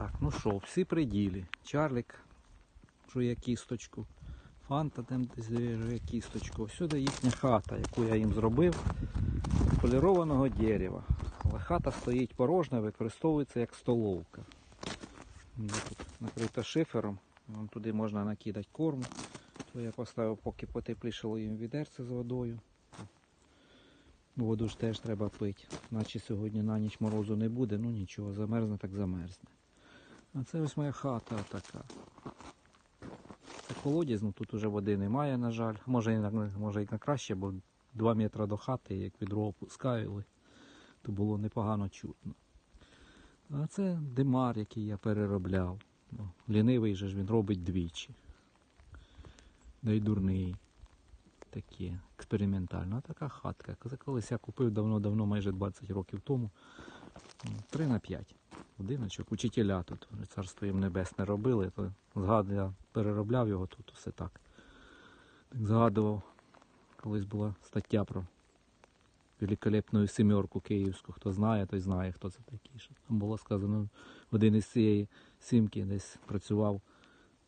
Так, ну що, всі приділі. Чарлік жує кісточку. Фанта там десь жує кісточку. Всюди їхня хата, яку я їм зробив з полірованого дерева. Але хата стоїть порожня, використовується як столовка. Вона тут накрита шифером. Вон туди можна накидати корму. То я поставив, поки потеплішало їм відерце з водою. Воду ж теж треба пити. Наче сьогодні на ніч морозу не буде, ну нічого, замерзне так замерзне. А це ось моя хата така. Це колодязь, ну тут уже води немає, на жаль. Може і на, може і на краще, бо 2 метри до хати, як відро опускали, то було непогано чутно. А це димар, який я переробляв. Ну, лінивий же ж він робить двічі. Да й дурний. Таке, експериментально. А така хатка. Це колись я купив давно-давно, майже 20 років тому. 3 на 5 будиночок. Учителя тут, царство їм небесне робили, то згадую, я переробляв його тут все так. Так згадував, колись була стаття про великолепну сімерку київську. Хто знає, той знає, хто це такий. Там було сказано, один із цієї сімки десь працював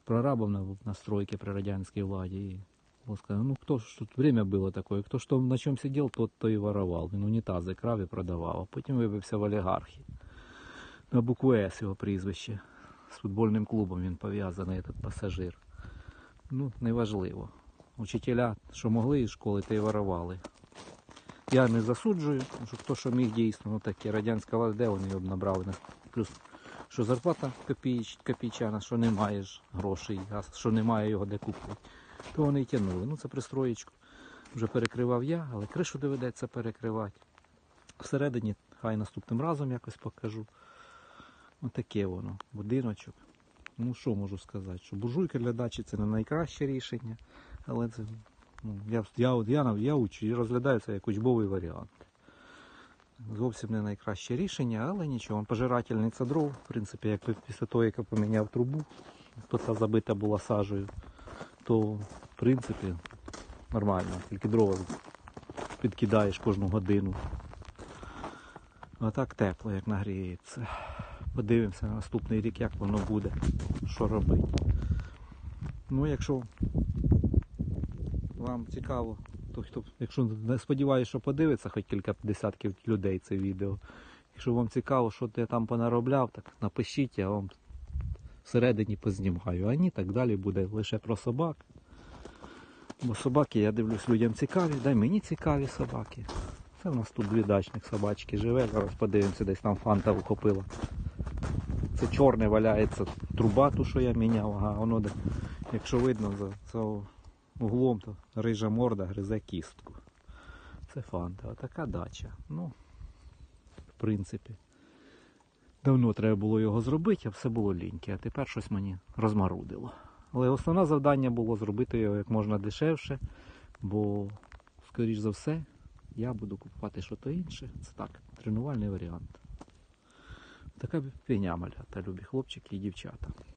прорабом на, на стройці при радянській владі. І було сказано, ну хто ж тут время було таке, хто ж там на чому сидів, тот то і воровав. Він унітази крав і продавав, а потім вибився в олігархи. На букву С його прізвище. З футбольним клубом він пов'язаний, этот пасажир. Ну, неважливо. Учителя, що могли із школи, те й воровали. Я не засуджую, що хто що міг дійсно, ну таке радянська влада, де вони його набрали. Плюс, що зарплата копійч, копійчана, що не маєш грошей, що немає його де купити, то вони й тягнули. Ну це пристроєчку вже перекривав я, але кришу доведеться перекривати. Всередині хай наступним разом якось покажу. Отаке воно, будиночок. Ну що можу сказати, що буржуйка для дачі це не найкраще рішення, але це ну, я, я, я, я учу і розглядаю це як учбовий варіант. Зовсім не найкраще рішення, але нічого. Пожирательниця дров, в принципі, як після того, як я поміняв трубу, то та забита була сажею, то в принципі нормально, тільки дрова підкидаєш кожну годину. А так тепло, як нагріється. Подивимося на наступний рік, як воно буде, що робити. Ну, якщо вам цікаво, то хто, якщо не сподіваюся, що подивиться хоч кілька десятків людей це відео. Якщо вам цікаво, що я там понаробляв, так напишіть, я вам всередині познімаю. А ні, так далі буде лише про собак. Бо собаки, я дивлюсь, людям цікаві, дай мені цікаві собаки. Це в нас тут дві дачних собачки живе, зараз подивимося, десь там фанта ухопила. Це чорне валяється труба, ту, що я міняв, ага, воно якщо видно за, за углом, то рижа морда гризе кістку. Це фанта, отака дача. Ну, в принципі. Давно треба було його зробити, а все було ліньке, а тепер щось мені розмарудило. Але основне завдання було зробити його як можна дешевше, бо, скоріш за все, я буду купувати щось інше. Це так, тренувальний варіант. Така фігня малята, любі хлопчики і дівчата.